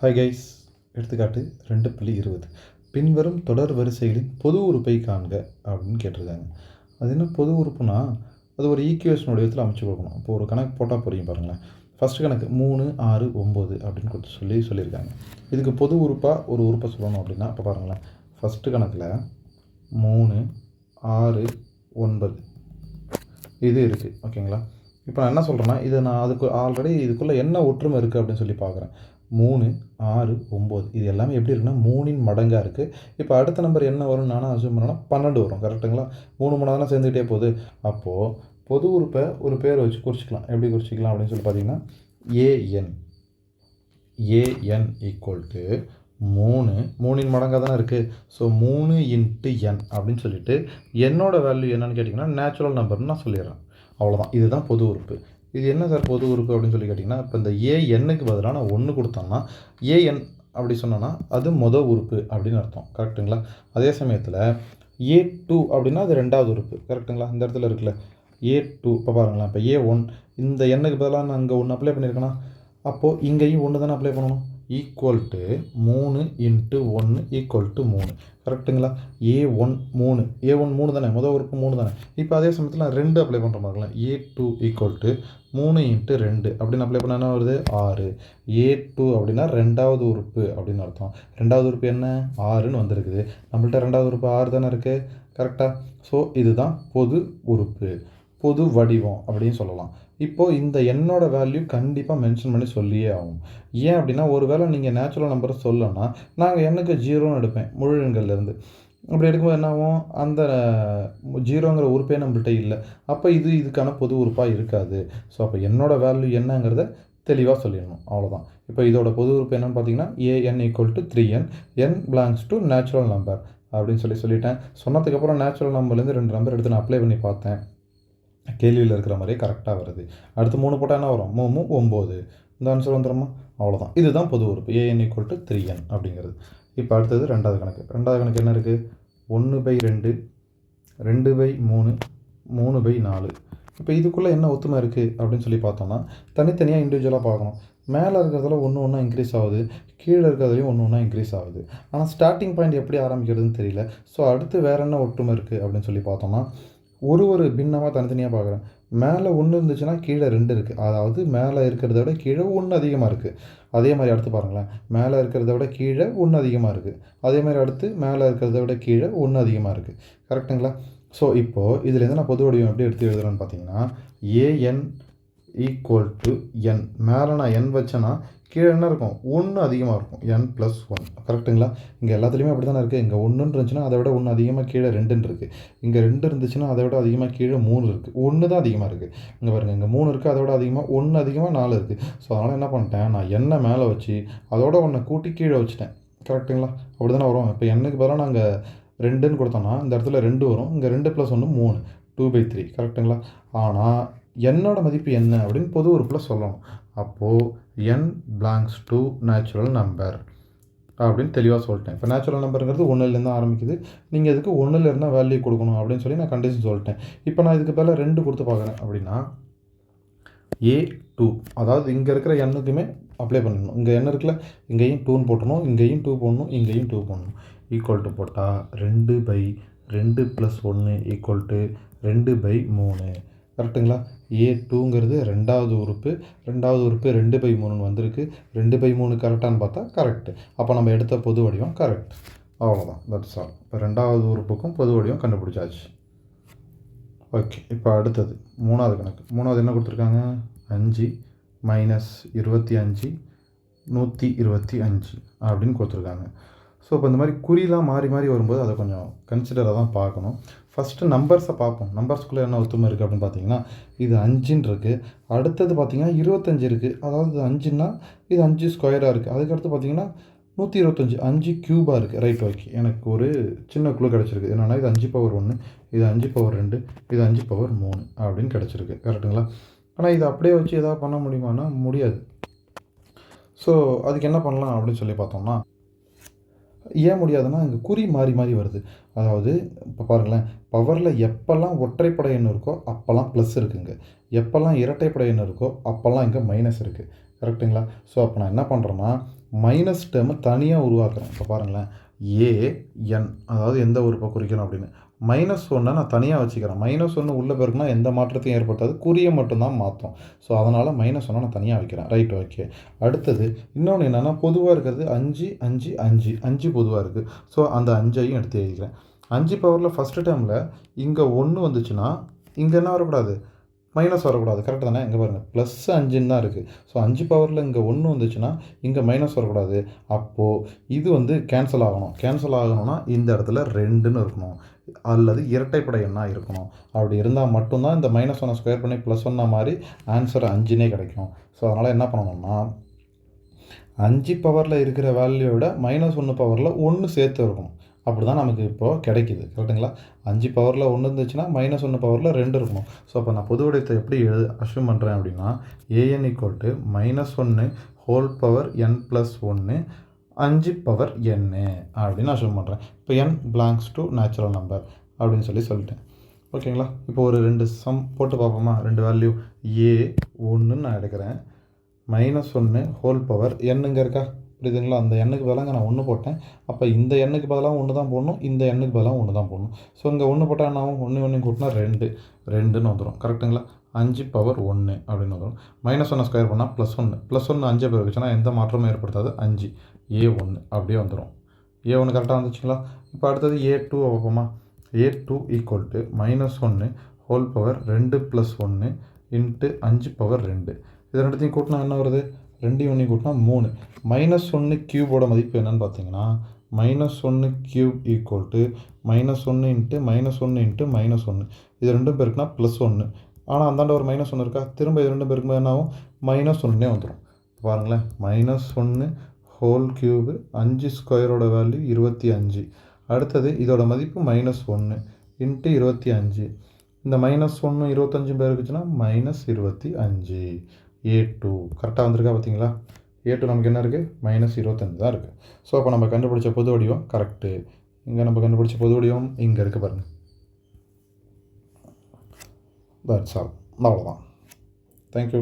Hi guys எடுத்துக்காட்டு ரெண்டு புள்ளி இருபது. பின்வரும் தொடர் வரிசைகளின் பொது உறுப்பை காண்க அப்படின்னு கேட்டிருக்காங்க. அது என்ன பொது உறுப்புனா அது ஒரு ஈக்குவேஷன் வடிவத்தில் அமைச்சு கொடுக்கணும். இப்போ ஒரு கணக்கு போட்டால் புரியும் பாருங்களேன். ஃபஸ்ட்டு கணக்கு மூணு ஆறு ஒம்பது அப்படின்னு கொடுத்து சொல்லி சொல்லியிருக்காங்க. இதுக்கு பொது உறுப்பாக ஒரு உறுப்பை சொல்லணும் அப்படின்னா இப்போ பாருங்களேன். ஃபஸ்ட்டு கணக்கில் மூணு ஆறு ஒன்பது. இது இருக்குது ஓகேங்களா இப்போ நான் என்ன சொல்கிறேன்னா இதை நான் அதுக்கு ஆல்ரெடி இதுக்குள்ளே என்ன ஒற்றுமை இருக்குது அப்படின்னு சொல்லி பார்க்குறேன். மூணு ஆறு ஒம்பது. இது எல்லாமே எப்படி இருக்குன்னா மூணின் மடங்காக இருக்குது இப்போ அடுத்த நம்பர் என்ன வரும்னு நானும் அசியூம் பண்ணோன்னா பன்னெண்டு வரும். கரெக்டுங்களா மூணு மடங்கு தானே சேர்ந்துக்கிட்டே போகுது. அப்போது பொது உறுப்பை ஒரு பேர் வச்சு குறிச்சிக்கலாம். எப்படி குறிச்சிக்கலாம் அப்படின்னு சொல்லி பார்த்தீங்கன்னா ஏஎன் ஏஎன் ஈக்குவல் டு மூணு மூணின் மடங்காக தானே இருக்குது ஸோ மூணு இன்ட்டு என் அப்படின்னு சொல்லிட்டு என்னோட வேல்யூ என்னன்னு கேட்டிங்கன்னா நேச்சுரல் நம்பர்னு நான் சொல்லிடுறேன். அவ்வளோதான் இதுதான் பொது உறுப்பு. இது என்ன சார் பொது உறுப்பு அப்படின்னு சொல்லி கேட்டிங்கன்னா இப்போ இந்த ஏ எண்ணுக்கு பதிலாக நான் ஒன்று கொடுத்தோம்னா ஏஎன் அப்படி சொன்னோன்னா அது மொதல் உறுப்பு அப்படின்னு அர்த்தம். கரெக்டுங்களா அதே சமயத்தில் ஏ டூ அப்படின்னா அது ரெண்டாவது உறுப்பு. கரெக்டுங்களா இந்த இடத்துல இருக்குல்ல. ஏ டூ இப்போ பாருங்களேன். இப்போ ஏ ஒன் இந்த எண்ணுக்கு பதிலாக நான் அங்கே ஒன்று அப்ளை பண்ணியிருக்கேன்னா அப்போது இங்கேயும் ஒன்று தானே அப்ளை பண்ணணும்? ஈக்குவல் டு மூணு இன்ட்டு ஒன்று ஈக்குவல் டு மூணு. கரெக்டுங்களா ஏ ஒன் மூணு. ஏ ஒன் மூணு தானே? முதல் உறுப்பு மூணு தானே? இப்போ அதே சமயத்தில் நான் ரெண்டு அப்ளை பண்ணுற மாதிரிலாம் ஏ டூ ஈக்குவல் டு மூணு இன்ட்டு ரெண்டு. அப்படின்னு அப்ளை பண்ணால் என்ன வருது? ஆறு. ஏ டூ அப்படின்னா ரெண்டாவது உறுப்பு அப்படின்னு அர்த்தம். ரெண்டாவது உறுப்பு என்ன? ஆறுன்னு வந்திருக்குது. நம்மள்ட்ட ரெண்டாவது உறுப்பு ஆறு தானே இருக்குது கரெக்டாக ஸோ இதுதான் பொது உறுப்பு. பொது வடிவம் அப்படின்னு சொல்லலாம். இப்போது இந்த எண்ணோட வேல்யூ கண்டிப்பாக மென்ஷன் பண்ணி சொல்லியே ஆகும் ஏன் அப்படின்னா ஒரு வேளை நீங்கள் நேச்சுரல் நம்பரை சொல்லணும்னா நாங்கள் எண்ணுக்கு ஜீரோன்னு எடுப்பேன் முழு எண்கள்லேருந்து அப்படி எடுக்கும்போது என்ன ஆகும்? அந்த ஜீரோங்கிற உறுப்பே நம்மள்கிட்ட இல்லை. அப்போ இது இதுக்கான பொது உறுப்பாக இருக்காது. ஸோ அப்போ என்னோடய வேல்யூ என்னங்கிறத தெளிவாக சொல்லிடணும். அவ்வளோதான் இப்போ இதோட பொது உறுப்பு என்னென்னு பார்த்தீங்கன்னா a n equal to three n n belongs to natural number அப்படின்னு சொல்லி சொல்லிட்டேன். சொன்னதுக்கப்புறம் நேச்சுரல் நம்பர்லேருந்து ரெண்டு நம்பர் எடுத்து நான் அப்ளை பண்ணி பார்த்தேன். கேள்வியில் இருக்கிற மாதிரியே கரெக்டாக வருது. அடுத்து மூணு போட்டால் என்ன வரும்? மூணு ஒம்பது. இந்த ஆன்சர் வந்துடுமா அவ்வளோதான் இதுதான் பொது உறுப்பு. A n equal to three n அப்படிங்கிறது. இப்போ அடுத்தது ரெண்டாவது கணக்கு. ரெண்டாவது கணக்கு என்ன இருக்குது ஒன்று பை ரெண்டு ரெண்டு பை மூணு மூணு பை நாலு. இப்போ இதுக்குள்ளே என்ன ஒத்துமை இருக்குது அப்படின்னு சொல்லி பார்த்தோம்னா தனித்தனியாக இண்டிவிஜுவலாக பார்க்கணும். மேலே இருக்கிறதுல ஒன்று ஒன்றா இன்க்ரீஸ் ஆகுது. கீழே இருக்கிறதுலையும் ஒன்று ஒன்றா இன்க்ரீஸ் ஆகுது. ஆனால் ஸ்டார்டிங் பாயிண்ட் எப்படி ஆரம்பிக்கிறதுன்னு தெரியல. ஸோ அடுத்து வேறு என்ன ஒற்றுமை இருக்குது அப்படின்னு சொல்லி பார்த்தோம்னா ஒரு ஒரு பின்னமாக தனித்தனியாக பார்க்குறேன். மேலே ஒன்று இருந்துச்சுன்னா கீழே ரெண்டு இருக்குது அதாவது மேலே இருக்கிறத விட கீழே ஒன்று அதிகமாக இருக்குது அதே மாதிரி அடுத்து பாருங்களேன். மேலே இருக்கிறத விட கீழே ஒன்று அதிகமாக இருக்குது அதே மாதிரி அடுத்து மேலே இருக்கிறத விட கீழே ஒன்று அதிகமாக இருக்குது கரெக்டுங்களா ஸோ இப்போது இதுலேருந்து நான் பொது வடிவம் எப்படி எடுத்து எழுதுறேன்னு பார்த்தீங்கன்னா ஏஎன் ஈக்குவல் டு என் மேலே நான் என் வச்சேன்னா கீழே என்ன இருக்கும்? ஒன்று அதிகமாக இருக்கும். என் ப்ளஸ் ஒன் கரெக்டுங்களா இங்கே எல்லாத்துலேயுமே அப்படி தானே இருக்குது இங்கே ஒன்றுன்னு இருந்துச்சுன்னா அதை விட ஒன்று அதிகமாக கீழே ரெண்டுன்னு இருக்குது இங்கே ரெண்டு இருந்துச்சுன்னா அதை விட அதிகமாக கீழே மூணு இருக்குது ஒன்று தான் அதிகமாக இருக்குது இங்கே பாருங்கள் இங்கே மூணு இருக்குது அதை விட அதிகமாக ஒன்று அதிகமாக நாலு இருக்குது ஸோ அதனால் என்ன பண்ணிட்டேன்? நான் எண்ணெய் மேலே வச்சு அதோட ஒன்றை கூட்டி கீழே வச்சுட்டேன். கரெக்டுங்களா அப்படி தானே வரும். இப்போ எண்ணுக்கு பதிலாக நாங்கள் ரெண்டுன்னு கொடுத்தோன்னா இந்த இடத்துல ரெண்டு வரும். இங்கே ரெண்டு ப்ளஸ் ஒன்று மூணு. டூ பை த்ரீ கரெக்டுங்களா ஆனால் என்னோட மதிப்பு என்ன அப்படின்னு பொது உறுப்பில் சொல்லணும். அப்போது n belongs to natural number அப்படின்னு தெளிவாக சொல்லிட்டேன். இப்போ நேச்சுரல் நம்பருங்கிறது ஒன்றுலேருந்து ஆரம்பிக்குது. நீங்கள் இதுக்கு ஒன்றில் இருந்தால் வேல்யூ கொடுக்கணும் அப்படின்னு சொல்லி நான் கண்டிஷன் சொல்லிட்டேன். இப்போ நான் இதுக்கு பதிலாக ரெண்டு கொடுத்து பார்க்குறேன் அப்படின்னா ஏ டூ அதாவது இங்கே இருக்கிற எண்ணுக்குமே அப்ளை பண்ணணும். இங்கே என்ன இருக்குல்ல இங்கேயும் டூன்னு போட்டணும் இங்கேயும் டூ போடணும் இங்கேயும் டூ போடணும். ஈக்குவல் டு போட்டால் ரெண்டு பை ரெண்டு ப்ளஸ் ஒன்று ஈக்குவல் டு ரெண்டு பை மூணு. கரெக்டுங்களா ஏ டூங்கிறது ரெண்டாவது உறுப்பு. ரெண்டாவது உறுப்பு ரெண்டு பை மூணுன்னு வந்திருக்கு. ரெண்டு பை மூணு கரெக்டானு பார்த்தா கரெக்டு அப்போ நம்ம எடுத்த பொது வடிவம் கரெக்ட் அவ்வளோதான் தட்ஸ் ஆல் இப்போ ரெண்டாவது உறுப்புக்கும் பொது வடிவம் கண்டுபிடிச்சாச்சு. ஓகே இப்போ அடுத்தது. மூணாவது கணக்கு. மூணாவது என்ன கொடுத்துருக்காங்க? அஞ்சு மைனஸ் இருபத்தி அஞ்சு நூற்றி இருபத்தி அஞ்சு அப்படின்னு கொடுத்துருக்காங்க. ஸோ இப்போ இந்த மாதிரி குறிலாம் மாறி மாறி வரும்போது அதை கொஞ்சம் கன்சிடராக தான் பார்க்கணும். ஃபஸ்ட்டு நம்பர்ஸை பார்ப்போம். நம்பர்ஸ்குள்ளே என்ன ஒத்துமை இருக்குது அப்படின்னு பார்த்தீங்கன்னா இது அஞ்சுன்னு இருக்குது அடுத்தது பார்த்தீங்கன்னா இருபத்தஞ்சு இருக்குது அதாவது அஞ்சுன்னா இது அஞ்சு ஸ்கொயராக இருக்குது அதுக்கடுத்து பார்த்தீங்கன்னா நூற்றி இருபத்தஞ்சி அஞ்சு க்யூபாக இருக்குது ரைட் ஓகே எனக்கு ஒரு சின்ன குழு கிடச்சிருக்கு. என்னென்னா இது அஞ்சு பவர் ஒன்று இது அஞ்சு பவர் ரெண்டு இது அஞ்சு பவர் மூணு அப்படின்னு கிடச்சிருக்கு. கரெக்டுங்களா ஆனால் இதை அப்படியே வச்சு எதாவது பண்ண முடியுமானா முடியாது. ஸோ அதுக்கு என்ன பண்ணலாம் அப்படின்னு சொல்லி பார்த்தோம்னா ஏன் முடியாதுன்னா இங்கே குறி மாறி மாறி வருது. அதாவது இப்போ பாருங்களேன் பவரில் எப்போல்லாம் ஒற்றைப்படை எண் இருக்கோ அப்போல்லாம் ப்ளஸ் இருக்குங்க. எப்போல்லாம் இரட்டைப்படை எண் இருக்கோ அப்போல்லாம் இங்கே மைனஸ் இருக்குது கரெக்டுங்களா ஸோ அப்போ நான் என்ன பண்ணுறேன்னா மைனஸ் டேர்மை தனியாக உருவாக்குறேன். இப்போ பாருங்களேன் ஏ என் அதாவது எந்த உறுப்பை குறிக்கணும் அப்படின்னு. மைனஸ் ஒன்றை நான் தனியாக வச்சுக்கிறேன். மைனஸ் ஒன்று உள்ளே பிறகுனா எந்த மாற்றத்தையும் ஏற்பட்டாது குறியை மட்டும்தான் மாற்றும் ஸோ அதனால் மைனஸ் ஒன்றை நான் தனியாக வைக்கிறேன். ரைட் ஓகே அடுத்தது இன்னொன்று என்னென்னா பொதுவாக இருக்கிறது அஞ்சு அஞ்சு அஞ்சு. அஞ்சு பொதுவாக இருக்குது ஸோ அந்த அஞ்சையும் எடுத்து எழுதிக்கிறேன். அஞ்சு பவரில் ஃபஸ்ட்டு டைமில் இங்கே ஒன்று வந்துச்சுன்னா இங்கே என்ன வரக்கூடாது? மைனஸ் வரக்கூடாது. கரெக்டு தானே? இங்கே பாருங்கள் ப்ளஸ் அஞ்சுன்னு தான் இருக்குது ஸோ அஞ்சு பவரில் இங்கே ஒன்று வந்துச்சுன்னா இங்கே மைனஸ் வரக்கூடாது. அப்போது இது வந்து கேன்சல் ஆகணும். கேன்சல் ஆகணும்னா இந்த இடத்துல ரெண்டுன்னு இருக்கணும். அல்லது இரட்டைப்படை எண்ணாக இருக்கணும். அப்படி இருந்தால் மட்டும்தான் இந்த மைனஸ் ஒன்னை ஸ்கொயர் பண்ணி ப்ளஸ் ஒன்னா மாதிரி ஆன்சர் அஞ்சுனே கிடைக்கும். ஸோ அதனால் என்ன பண்ணணும்னா அஞ்சு பவரில் இருக்கிற வேல்யூவை விட மைனஸ் ஒன்று பவரில் ஒன்று சேர்த்து இருக்கணும். அப்படி தான் நமக்கு இப்போது கிடைக்குது. கரெக்டுங்களா அஞ்சு பவரில் ஒன்று இருந்துச்சுன்னா மைனஸ் ஒன்று பவரில் ரெண்டு இருக்கணும். ஸோ அப்போ நான் பொது வடிவத்தை எப்படி எழு அஷ்யூம் பண்ணுறேன் அப்படின்னா a n equal to minus ஒன்று ஹோல் பவர் என் ப்ளஸ் ஒன்று அஞ்சு பவர் என்னு அப்படின்னு நான் சொல்ல பண்ணுறேன் இப்போ n belongs to natural number அப்படின்னு சொல்லி சொல்லிட்டேன். ஓகேங்களா இப்போ ஒரு ரெண்டு சம் போட்டு பார்ப்போமா? ரெண்டு வேல்யூ ஏ ஒன்றுன்னு நான் எடுக்கிறேன். மைனஸ் ஒன்று ஹோல் பவர் எண்ணுங்க இருக்கா? புரியுதுங்களா? அந்த எண்ணுக்கு பதிலாக நான் ஒன்று போட்டேன். அப்போ இந்த எண்ணுக்கு பதிலாக ஒன்று தான் போடணும். இந்த எண்ணுக்கு பதிலாக ஒன்று தான் போடணும். ஸோ இங்கே ஒன்று போட்டால் என்ன ஆகும்? ஒன்று ஒன்று கூட்டினா ரெண்டு. ரெண்டுன்னு வந்துடும் கரெக்டுங்களா அஞ்சு பவர் ஒன்று அப்படின்னு வரும். மைனஸ் ஒன்று ஸ்கொயர் பண்ணால் ப்ளஸ் ஒன்று ப்ளஸ் ஒன்று அஞ்சு பேர் வச்சுன்னா எந்த மாற்றமும் ஏற்படுத்தாது. அஞ்சு. ஏ ஒன்று அப்படியே வந்துடும் ஏ ஒன்று கரெக்டாக வந்துச்சுங்களா? இப்போ அடுத்தது ஏ டூ பார்ப்போமா? A two equal to minus ஒன்று ஹோல் பவர் ரெண்டு ப்ளஸ் ஒன்று இன்ட்டு அஞ்சு பவர் ரெண்டு. இது ரெண்டுத்தையும் கூட்டினா என்ன வருது? ரெண்டையும் ஒன்றையும் கூட்டினா மூணு. மைனஸ் ஒன்று க்யூபோட மதிப்பு என்னன்னு பார்த்தீங்கன்னா மைனஸ் ஒன்று க்யூப் ஈக்குவல் டு மைனஸ் ஒன்று இன்ட்டு மைனஸ் ஒன்று இன்ட்டு மைனஸ் ஒன்று இது ரெண்டும் பேருக்குனா ப்ளஸ் ஒன்று ஆனால் அந்தாண்ட ஒரு மைனஸ் ஒன்று இருக்கா? திரும்ப இது ரெண்டு பேருக்கு என்ன ஆகும்? மைனஸ் ஒன்றுனே வந்துடும் பாருங்களேன். மைனஸ் ஒன்று ஹோல் க்யூபு அஞ்சு ஸ்கொயரோட வேல்யூ இருபத்தி அஞ்சு. அடுத்தது இதோட மதிப்பு மைனஸ் ஒன்று இன்ட்டு இருபத்தி அஞ்சு. இந்த மைனஸ் ஒன்று இருபத்தஞ்சு பேர் இருக்குச்சுன்னா மைனஸ் இருபத்தி அஞ்சு. ஏ டூ கரெக்டாக வந்திருக்கா பார்த்தீங்களா ஏ டூ நமக்கு என்ன இருக்குது மைனஸ் இருபத்தஞ்சு தான் இருக்குது ஸோ அப்போ நம்ம கண்டுபிடிச்ச பொது வடிவம் கரெக்டு இங்கே நம்ம கண்டுபிடிச்ச பொது வடிவம் இங்கே இருக்குது பாருங்கள் தட்ஸ் ஆல் அவ்வளோதான் தேங்க்யூ